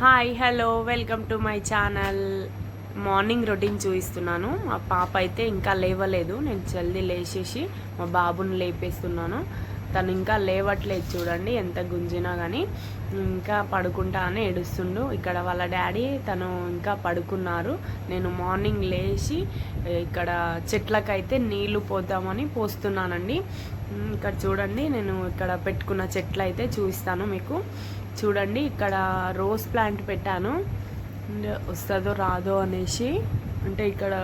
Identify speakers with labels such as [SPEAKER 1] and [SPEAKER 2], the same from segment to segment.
[SPEAKER 1] Hi hello welcome to my channel morning routine చూపిస్తున్నాను. మా పాప అయితే ఇంకా లేవలేదు. నేను జల్దీ లేచేసి మా బాబుని లేపేస్తున్నాను. తను ఇంకా లేవట్లేదు చూడండి ఎంత గుంజినా కానీ ఇంకా పడుకుంటా అని ఏడుస్తుండు. ఇక్కడ వాళ్ళ డాడీ తను ఇంకా పడుకున్నారు. నేను మార్నింగ్ లేచి ఇక్కడ చెట్లకైతే నీళ్ళు పోద్దామని పోస్తున్నానండి. ఇక్కడ చూడండి నేను ఇక్కడ పెట్టుకున్న చెట్లు అయితే చూపిస్తాను మీకు. చూడండి ఇక్కడ రోజ్ ప్లాంట్ పెట్టాను. వస్తుందో రాదో అనేసి. అంటే ఇక్కడ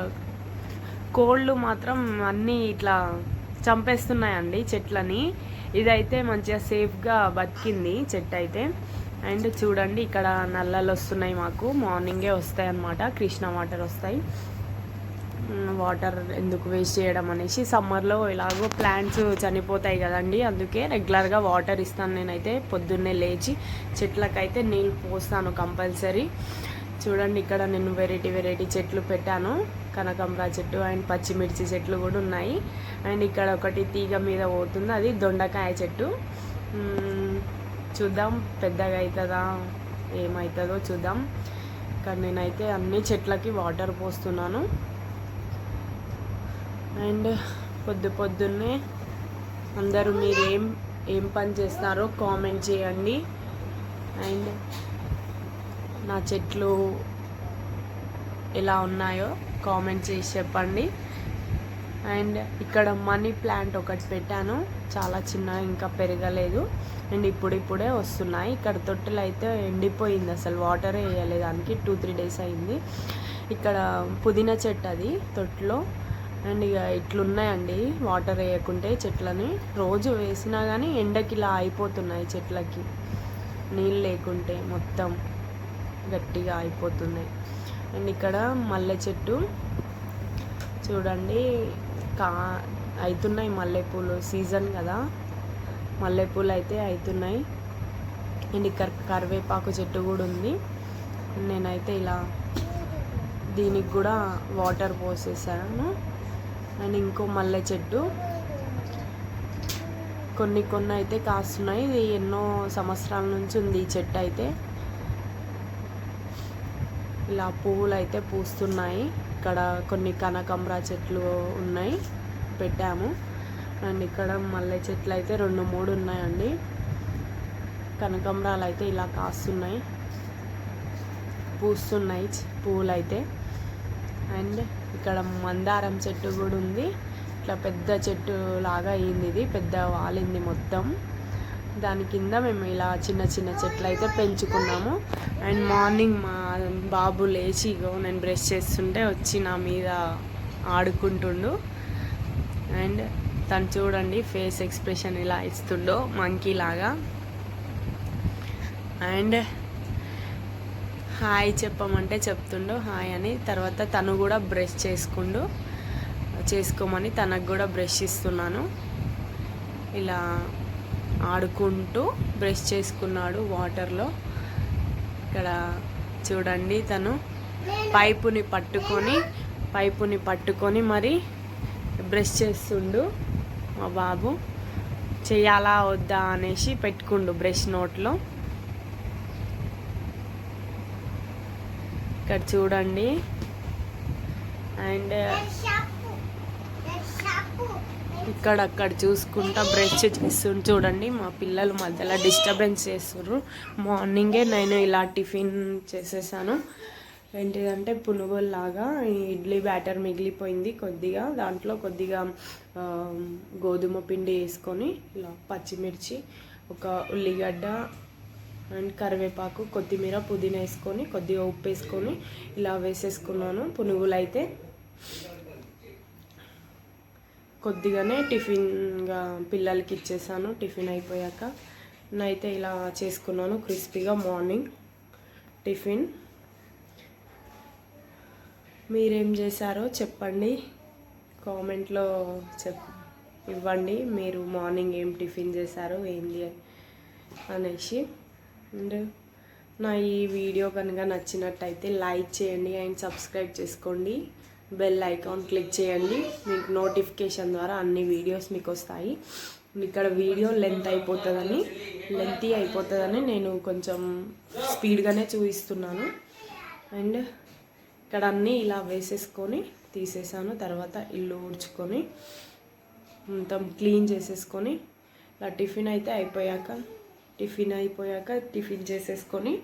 [SPEAKER 1] కోళ్ళు మాత్రం అన్నీ ఇట్లా చంపేస్తున్నాయండి చెట్లని. ఇదైతే మంచిగా సేఫ్గా బతికింది చెట్టు అయితే అండ్ చూడండి ఇక్కడ నల్లలు వస్తున్నాయి మాకు. మార్నింగే వస్తాయి అన్నమాట కృష్ణ వాటర్ వస్తాయి. వాటర్ ఎందుకు వేస్ట్ చేయడం అనేసి సమ్మర్లో ఇలాగో ప్లాంట్స్ చనిపోతాయి కదండి. అందుకే రెగ్యులర్గా వాటర్ ఇస్తాను నేనైతే. పొద్దున్నే లేచి చెట్లకైతే నీళ్ళు పోస్తాను కంపల్సరీ. చూడండి ఇక్కడ నేను వెరైటీ వెరైటీ చెట్లు పెట్టాను. కనకంబరా చెట్టు అండ్ పచ్చిమిర్చి చెట్లు కూడా ఉన్నాయి. అండ్ ఇక్కడ ఒకటి తీగ మీద పోతుంది. అది దొండకాయ చెట్టు. చూద్దాం పెద్దగా అవుతుందా ఏమవుతుందో చూద్దాం. ఇక్కడ నేనైతే అన్ని చెట్లకి వాటర్ పోస్తున్నాను. అండ్ పొద్దు పొద్దున్నే అందరూ మీరు ఏం ఏం పని చేస్తారో కామెంట్ చేయండి. అండ్ నా చెట్లు ఎలా ఉన్నాయో కామెంట్ చేసి చెప్పండి. అండ్ ఇక్కడ మనీ ప్లాంట్ ఒకటి పెట్టాను. చాలా చిన్న ఇంకా పెరగలేదు. అండ్ ఇప్పుడు ఇప్పుడే వస్తున్నాయి. ఇక్కడ తొట్టెలు అయితే ఎండిపోయింది. అసలు వాటర్ వేయలేదానికి టూ త్రీ డేస్ అయింది. ఇక్కడ పుదీనా చెట్టు అది తొట్టులో. అండ్ ఇక ఇట్లున్నాయండి వాటర్ వేయకుంటే చెట్లని. రోజు వేసినా కానీ ఎండకి ఇలా అయిపోతున్నాయి చెట్లకి. నీళ్ళు లేకుంటే మొత్తం గట్టిగా అయిపోతున్నాయి. అండ్ ఇక్కడ మల్లె చెట్టు. చూడండి కా అవుతున్నాయి మల్లెపూలు సీజన్ కదా. మల్లెపూలు అయితే అవుతున్నాయి అండ్ ఇక్కడ కరివేపాకు చెట్టు కూడా ఉంది. నేనైతే ఇలా దీనికి కూడా వాటర్ పోసేసాను. అండ్ ఇంకో మల్లె చెట్టు. కొన్ని కొన్ని అయితే కాస్తున్నాయి. ఇది ఎన్నో సంవత్సరాల నుంచి ఉంది ఈ చెట్టు అయితే. ఇలా పువ్వులు అయితే పూస్తున్నాయి. ఇక్కడ కొన్ని కనకంబరా చెట్లు ఉన్నాయి. పెట్టాము. అండ్ ఇక్కడ మల్లె చెట్లు అయితే రెండు మూడు ఉన్నాయండి. కనకంబరాలు అయితే ఇలా కాస్తున్నాయి. పూస్తున్నాయి పువ్వులు అయితే అండ్ ఇక్కడ మందారం చెట్టు కూడా ఉంది. ఇట్లా పెద్ద చెట్టు లాగా అయింది ఇది. పెద్ద వాలింది మొత్తం. దాని కింద మేము ఇలా చిన్న చిన్న చెట్లు అయితే పెంచుకున్నాము. అండ్ మార్నింగ్ మా బాబు లేచి ఇగో నేను బ్రష్ చేస్తుంటే వచ్చి నా మీద ఆడుకుంటుండు. అండ్ తను చూడండి ఫేస్ ఎక్స్ప్రెషన్ ఇలా ఇస్తుండో మంకీ లాగా. అండ్ హాయ్ చెప్పమంటే చెప్తుండు హాయ్ అని. తర్వాత తను కూడా బ్రష్ చేసుకుండు. చేసుకోమని తనకు కూడా బ్రష్ ఇస్తున్నాను. ఇలా ఆడుకుంటూ బ్రష్ చేసుకున్నాడు వాటర్లో. ఇక్కడ చూడండి తను. పైపుని పట్టుకొని పైపుని పట్టుకొని మరి బ్రష్ చేస్తుండు మా బాబు. చేయాలా వద్దా అనేసి పెట్టుకుండు బ్రష్ నోట్లో. ఇక్కడ చూడండి. అండ్ ఇక్కడ అక్కడ చూసుకుంటా బ్రష్ చేస్తుండ్రు చూడండి మా పిల్లలు మధ్యలో డిస్టర్బెన్స్ చేస్తుర్రు మార్నింగే నేను ఇలా టిఫిన్ చేసేసాను. ఏంటిదంటే పునుగుల్లాగా ఈ ఇడ్లీ బ్యాటర్ మిగిలిపోయింది. కొద్దిగా దాంట్లో కొద్దిగా గోధుమ పిండి వేసుకొని ఇలా పచ్చిమిర్చి ఒక ఉల్లిగడ్డ అండ్ కరివేపాకు కొత్తిమీర పుదీనా వేసుకొని కొద్దిగా ఉప్పు వేసుకొని ఇలా వేసేసుకున్నాను. పునుగులు అయితే కొద్దిగానే టిఫిన్గా పిల్లలకి ఇచ్చేసాను. టిఫిన్ అయిపోయాక నైతే ఇలా చేసుకున్నాను. క్రిస్పీగా మార్నింగ్ టిఫిన్. మీరేం చేశారో చెప్పండి. కామెంట్లో చెప్ ఇవ్వండి. మీరు మార్నింగ్ ఏం టిఫిన్ చేశారో ఏంది అనేసి. అండ్ నా ఈ వీడియో కనుక నచ్చినట్టయితే లైక్ చేయండి అండ్ సబ్స్క్రైబ్ చేసుకోండి. బెల్ ఐకాన్ క్లిక్ చేయండి. మీకు నోటిఫికేషన్ ద్వారా అన్ని వీడియోస్ మీకు వస్తాయి. ఇక్కడ వీడియో లెంత్ అయిపోతుందని లెంతీ అయిపోతుందని నేను కొంచెం స్పీడ్గానే చూపిస్తున్నాను. అండ్ ఇక్కడ అన్నీ ఇలా వేసేసుకొని తీసేసాను. తర్వాత ఇల్లు ఊడ్చుకొని మొత్తం క్లీన్ చేసేసుకొని ఇలా టిఫిన్ అయితే అయిపోయాక టిఫిన్ అయిపోయాక టిఫిన్ చేసేసుకొని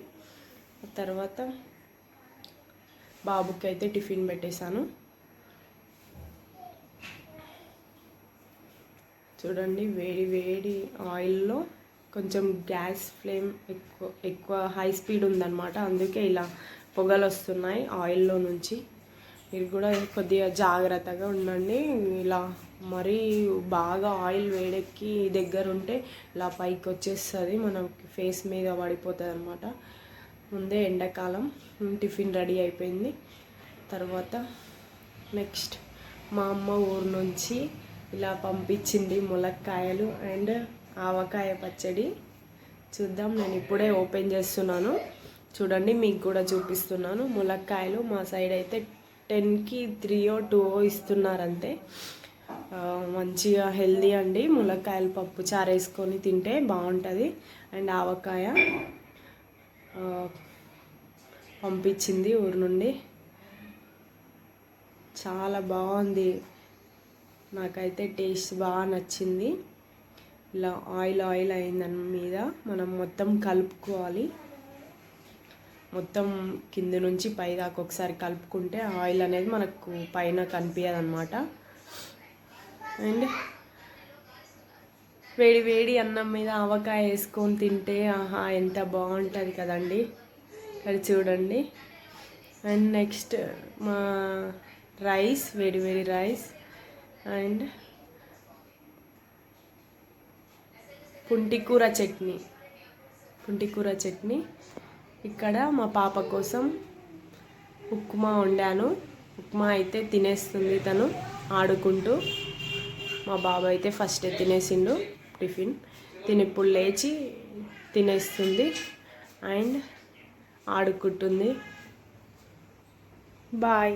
[SPEAKER 1] తర్వాత బాబుకి అయితే టిఫిన్ పెట్టేశాను. చూడండి వేడి వేడి ఆయిల్లో కొంచెం గ్యాస్ ఫ్లేమ్ ఎక్కువ ఎక్కువ హై స్పీడ్ ఉందన్నమాట. అందుకే ఇలా పొగలు వస్తున్నాయి ఆయిల్లో నుంచి. మీరు కూడా కొద్దిగా జాగ్రత్తగా ఉండండి. ఇలా మరీ బాగా ఆయిల్ వేడెక్కి దగ్గర ఉంటే ఇలా పైకి వచ్చేస్తుంది. మన ఫేస్ మీద పడిపోతుంది అనమాట ముందే ఎండాకాలం టిఫిన్ రెడీ అయిపోయింది. తర్వాత నెక్స్ట్ మా అమ్మ ఊరు నుంచి ఇలా పంపించింది ములక్కాయలు అండ్ ఆవకాయ పచ్చడి. చూద్దాం నేను ఇప్పుడే ఓపెన్ చేస్తున్నాను. చూడండి మీకు కూడా చూపిస్తున్నాను. ములక్కాయలు మా సైడ్ అయితే టెన్కి త్రీ ఓ టూ ఓ ఇస్తున్నారంతే. మంచిగా హెల్దీ అండి. ములక్కాయల పప్పు చారు వేసుకొని తింటే బాగుంటుంది. అండ్ ఆవకాయ పంపించింది ఊరు నుండి. చాలా బాగుంది. నాకైతే టేస్ట్ బాగా నచ్చింది. ఇలా ఆయిల్ ఆయిల్ అయిందని మీద మనం మొత్తం కలుపుకోవాలి. మొత్తం కింద నుంచి పైదాకా ఒకసారి కలుపుకుంటే ఆయిల్ అనేది మనకు పైన కనిపించదు అనమాట అండ్ వేడి వేడి అన్నం మీద ఆవకాయ వేసుకొని తింటే ఆహా ఎంత బాగుంటుంది కదండి. అది చూడండి. అండ్ నెక్స్ట్ మా రైస్ వేడి వేడి రైస్. అండ్ పుంటికూర చట్నీ. పుంటికూర చట్నీ. ఇక్కడ మా పాప కోసం ఉప్మా వండాను. ఉప్మా అయితే తినేస్తుంది తను ఆడుకుంటూ. మా బాబు అయితే ఫస్ట్ తినేసిండు టిఫిన్. తిని ఇప్పుడు లేచి తినేస్తుంది అండ్ ఆడుకుంటుంది. బాయ్.